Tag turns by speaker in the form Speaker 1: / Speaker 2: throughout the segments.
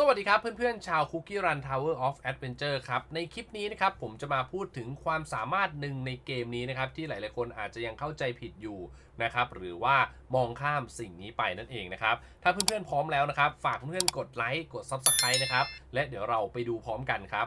Speaker 1: สวัสดีครับเพื่อนๆ ชาว Cookie Run Tower of Adventure ครับ ในคลิปนี้นะครับผมจะมาพูดถึงความสามารถหนึ่งในเกมนี้นะครับ ที่หลายๆคนอาจจะยังเข้าใจผิดอยู่นะครับ หรือว่ามองข้ามสิ่งนี้ไปนั่นเองนะครับ ถ้าเพื่อนๆ พร้อมแล้วนะครับ ฝากเพื่อนๆกดไลค์กด Subscribe นะครับ และเดี๋ยวเราไปดูพร้อมกันครับ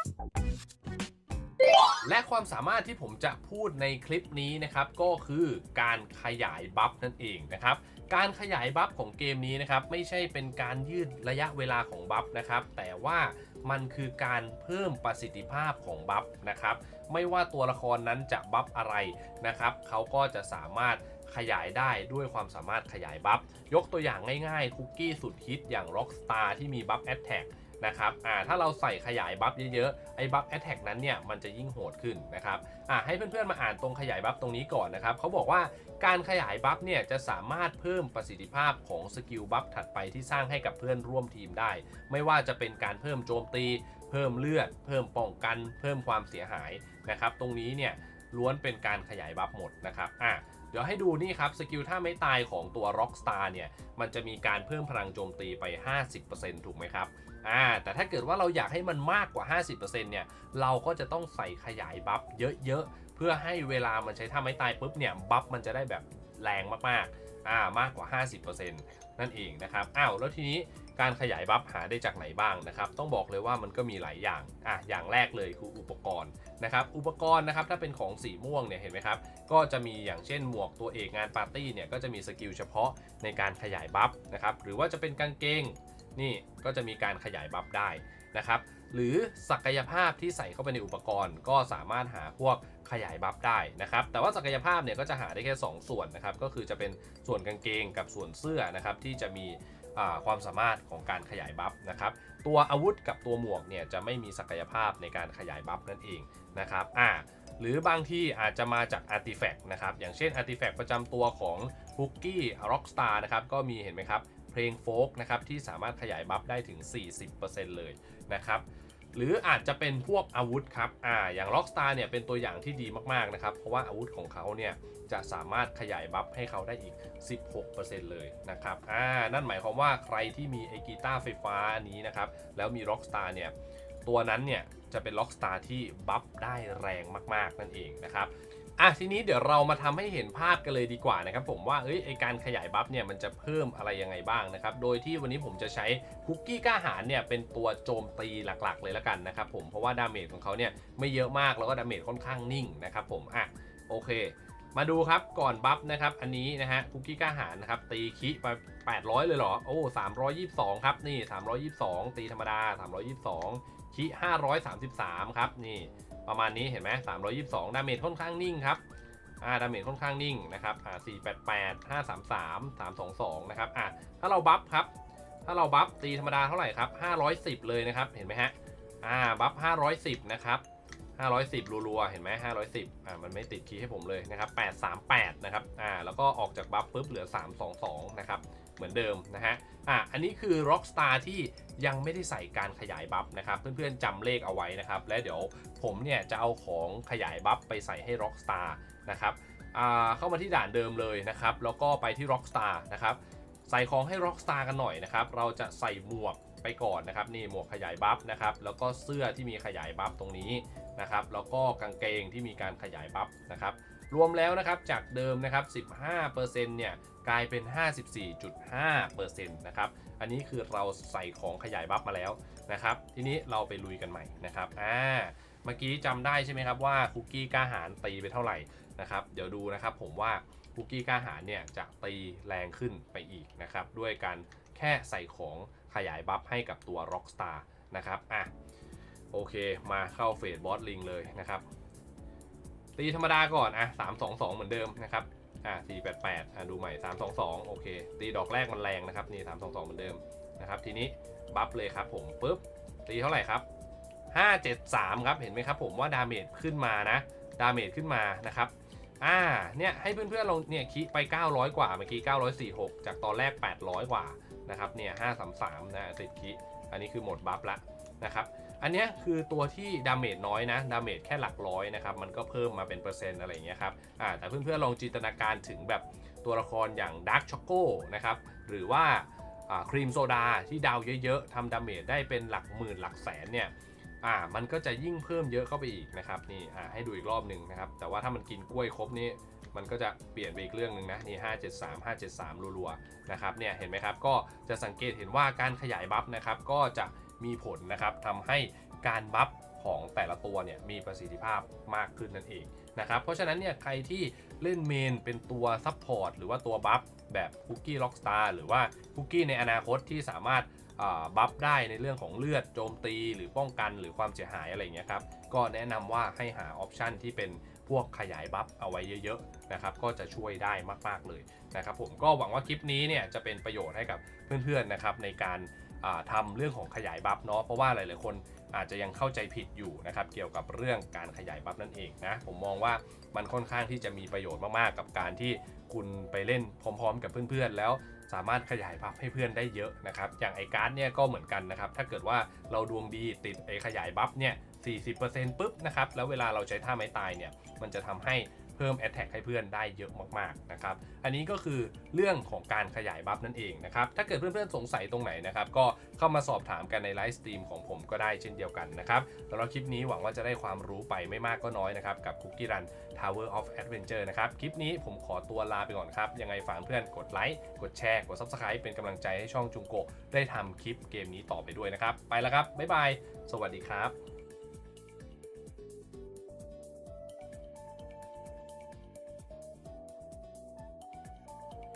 Speaker 1: และความสามารถที่ผมจะพูดในคลิปนี้นะครับ ก็คือการขยายบัฟนั่นเองนะครับ การขยายบัฟของเกมนี้นะครับ ไม่ใช่เป็นการยืดระยะเวลาของบัฟนะครับ แต่ว่ามันคือการเพิ่มประสิทธิภาพของบัฟนะครับ ไม่ว่าตัวละครนั้นจะบัฟอะไรนะครับ เขาก็จะสามารถขยายได้ด้วยความสามารถขยายบัฟ ยกตัวอย่างง่ายๆ คุกกี้สุดฮิตอย่าง Rockstar ที่มีบัฟ Attack นะครับอ่าถ้าเราใส่ขยายบัฟเยอะๆไอ้บัฟแอตแทกนั้นเนี่ยมันจะยิ่งโหดขึ้นนะครับอ่าให้เพื่อนๆมาอ่านตรงขยายบัฟตรงนี้ก่อนนะครับเขาบอกว่าการขยายบัฟเนี่ยจะสามารถเพิ่มประสิทธิภาพของสกิลบัฟถัดไปที่สร้างให้กับเพื่อนร่วมทีมได้ ไม่ว่าจะเป็นการเพิ่มโจมตี เพิ่มเลือด เพิ่มป้องกัน เพิ่มความเสียหายนะครับ ตรงนี้เนี่ย ล้วนเป็นการขยายบัฟหมดนะครับอะเดี๋ยวให้ดูนี่ครับสกิลถ้าไม่ตายของตัว Rockstar เนี่ย มันจะมีการเพิ่มพลังโจมตีไป 50%ถูกไหมครับอ่าแต่ถ้าเกิดว่าเราอยากให้มันมากกว่า 50%เนี่ย เราก็จะต้องใส่ขยายบัฟเยอะๆ เพื่อให้เวลามันใช้ท่าไม้ตายปุ๊บเนี่ย บัฟมันจะได้แบบแรงมากๆอ่ามากกว่า 50%นั่นเองนะครับอ้าวแล้วทีนี้ การขยายบัฟหาได้จากไหนบ้างนะครับ ต้องบอกเลยว่ามันก็มีหลายอย่างอะอย่างแรกเลยคืออุปกรณ์นะครับ อุปกรณ์นะครับถ้าเป็นของสีม่วงเนี่ยเห็นไหมครับ ก็จะมีอย่างเช่นหมวกตัวเอกงานปาร์ตี้เนี่ยก็จะมีสกิลเฉพาะในการขยายบัฟนะครับ หรือว่าจะเป็นกางเกงนี่ก็จะมีการขยายบัฟได้นะครับหรือศักยภาพที่ใส่เข้าไปในอุปกรณ์ ก็สามารถหาพวกขยายบัฟได้นะครับแต่ว่าศักยภาพเนี่ยก็จะหาได้แค่ 2 ส่วนนะครับก็คือจะเป็นส่วนกางเกงกับส่วนเสื้อนะครับที่จะมี ความสามารถของการขยายบัฟนะครับตัวอาวุธกับตัวหมวกเนี่ยจะไม่มีศักยภาพในการขยายบัฟนั่นเองนะครับอ่าหรือบางที่อาจจะมาจากอาร์ติแฟกต์นะครับอย่างเช่นอาร์ติแฟกต์ประจำตัวของฮุกกี้ร็อกสตาร์นะครับก็มีเห็นไหมครับเพลงโฟกนะครับที่สามารถขยายบัฟได้ถึง 40%เลยนะครับ หรืออาจจะเป็นพวกอาวุธครับอ่าอย่าง Rockstar เนี่ยเป็นตัวอย่างที่ดีมากๆนะครับ เพราะว่าอาวุธของเขาเนี่ยจะสามารถขยายบัฟให้เขาได้อีก 16%เลยนะครับอ่านั่นหมายความว่าใครที่มีไอกีตาร์ไฟฟ้าอันนี้นะครับ แล้วมี Rockstar เนี่ยตัวนั้นเนี่ยจะเป็น Rockstar ที่บัฟได้แรงมากๆนั่นเองนะครับ อะทีนี้เดี๋ยวเรามาทำให้เห็นภาพกันเลยดีกว่านะครับผมว่าเอ้ยไอการขยายบัฟเนี่ยมันจะเพิ่มอะไรยังไงบ้างนะครับโดยที่วันนี้ผมจะใช้คุกกี้กล้าหารเนี่ยเป็นตัวโจมตีหลักๆ เลยละกันนะครับผมเพราะว่าดาเมจของเขาเนี่ยไม่เยอะมากแล้วก็ดาเมจค่อนข้างนิ่งนะครับผมอะโอเค มาดูครับก่อนบัฟนะครับอันนี้นะฮะคุกกี้กล้าหารนะครับตีคิไป800 เลยเหรอโอ้322 ครับนี่ 322 ตีธรรมดา 322คิ533 ครับนี่ ประมาณนี้เห็นไหม322ดาเมจค่อนข้างนิ่งครับอ่าดาเมจค่อนข้างนิ่งนะครับอ่า488 533 322นะครับอ่าถ้าเราบัฟครับ ถ้าเราบัฟตีธรรมดาเท่าไหร่ครับ510เลยนะครับ เห็นไหมฮะอ่าบัฟ510นะครับ510รัวๆ เห็นไหม510อ่ามันไม่ติดคีย์ให้ผมเลยนะครับ838นะครับอ่าแล้วก็ออกจากบัฟปุ๊บเหลือ322นะครับ เหมือนเดิมนะฮะอะอันนี้คือ Rockstar ที่ยังไม่ได้ใส่การขยายบัฟนะครับ เพื่อนๆจำเลขเอาไว้นะครับ และเดี๋ยวผมเนี่ยจะเอาของขยายบัฟไปใส่ให้ Rockstar นะครับอ่าเข้ามาที่ด่านเดิมเลยนะครับ แล้วก็ไปที่ Rockstar นะครับ ใส่ของให้ Rockstar กันหน่อยนะครับ เราจะใส่หมวกไปก่อนนะครับ นี่หมวกขยายบัฟนะครับ แล้วก็เสื้อที่มีขยายบัฟตรงนี้นะครับ แล้วก็กางเกงที่มีการขยายบัฟนะครับ รวมแล้วนะครับจากเดิมนะครับ 15%เนี่ย กลายเป็น 54.5%นะครับ อันนี้คือเราใส่ของขยายบัฟมาแล้วนะครับ ทีนี้เราไปลุยกันใหม่นะครับ อ่า เมื่อกี้จำได้ใช่ไหมครับว่าคุกกี้กล้าหารตีไปเท่าไหร่นะครับ เดี๋ยวดูนะครับผมว่าคุกกี้กล้าหารเนี่ยจะตีแรงขึ้นไปอีกนะครับ ด้วยการแค่ใส่ของขยายบัฟให้กับตัว Rockstar นะครับ อะ โอเค มาเข้าเฟสบอสลิงเลยนะครับ ตีธรรมดาก่อน อะ 3 2 2 เหมือนเดิมนะครับ อะ488อะดูใหม่3 2 2โอเค ตีดอกแรกมันแรงนะครับ นี่3 2 2เหมือนเดิมนะครับ ทีนี้บัฟเลยครับผมปุ๊บ ตีเท่าไหร่ครับ573ครับ เห็นไหมครับผมว่าดาเมจขึ้นมานะ ดาเมจขึ้นมานะครับ อ่า เนี่ยให้เพื่อนๆลองเนี่ยคิไป 900 กว่า เมื่อกี้ 946 จากตอนแรก 800 กว่านะครับ เนี่ย533นะติดคิอันนี้คือหมดบัฟละนะครับ อันนี้คือตัวที่ดาเมจน้อยนะดาเมจแค่หลักร้อยนะครับมันก็เพิ่มมาเป็นเปอร์เซ็นต์อะไรอย่างเงี้ยครับอ่าแต่เพื่อนๆลองจินตนาการถึงแบบตัวละครอย่างดาร์ c ช็อกโก้นะครับหรือว่าครีมโซดาที่ดาวเยอะๆทำดาเมจได้เป็นหลักหมื่นหลักแสนเนี่ยอ่ามันก็จะยิ่งเพิ่มเยอะเข้าไปอีกนะครับนี่อ่าให้ดูอีกรอบหนึ่งนะครับแต่ว่าถ้ามันกินกล้วยครบนี่มันก็จะเปลี่ยนไปอีกเรื่องหนึ่งนะนี่573 573รัวๆนะครับเนี่ยเห็นไหมครับก็จะสังเกตเห็นว่าการขยายบัฟนะครับก็จะ มีผลนะครับทำให้การบัฟของแต่ละตัวเนี่ยมีประสิทธิภาพมากขึ้นนั่นเองนะครับเพราะฉะนั้นเนี่ยใครที่เล่นเมนเป็นตัวซับพอร์ตหรือว่าตัวบัฟแบบคุกกี้ล็อกสตาร์หรือว่าคุกกี้ในอนาคตที่สามารถบัฟได้ในเรื่องของเลือดโจมตีหรือป้องกันหรือความเสียหายอะไรเงี้ยครับก็แนะนำว่าให้หาออปชันที่เป็นพวกขยายบัฟเอาไว้เยอะๆนะครับก็จะช่วยได้มากๆเลยนะครับผมก็หวังว่าคลิปนี้เนี่ยจะเป็นประโยชน์ให้กับเพื่อนๆนะครับในการ อ่าทำเรื่องของขยายบัฟเนาะเพราะว่าหลายๆคนอาจจะยังเข้าใจผิดอยู่นะครับเกี่ยวกับเรื่องการขยายบัฟนั่นเองนะผมมองว่ามันค่อนข้างที่จะมีประโยชน์มากๆ กับการที่คุณไปเล่นพร้อมๆ กับเพื่อนๆ แล้วสามารถขยายบัฟให้เพื่อนได้เยอะนะครับอย่างไอการ์ดเนี่ยก็เหมือนกันนะครับถ้าเกิดว่าเราดวงดีติดไอขยายบัฟเนี่ย40%ปุ๊บนะครับแล้วเวลาเราใช้ท่าไม้ตายเนี่ยมันจะทำให้ พิ่ม Attack ให้เพื่อนได้เยอะมากๆนะครับ อันนี้ก็คือเรื่องของการขยายบัฟนั่นเองนะครับ ถ้าเกิดเพื่อนๆสงสัยตรงไหนนะครับ ก็เข้ามาสอบถามกันในไลฟ์สตรีมของผมก็ได้เช่นเดียวกันนะครับสำหรับคลิปนี้หวังว่าจะได้ความรู้ไปไม่มากก็น้อยนะครับ กับ Cookie Run Tower of Adventure นะครับ คลิปนี้ผมขอตัวลาไปก่อนครับ ยังไงฝากเพื่อนกดไลค์ กดแชร์ กด Subscribe เป็นกำลังใจให้ช่องจุงโกได้ทำคลิปเกมนี้ต่อไปด้วยนะครับ ไปแล้วครับ บ๊ายบาย สวัสดีครับ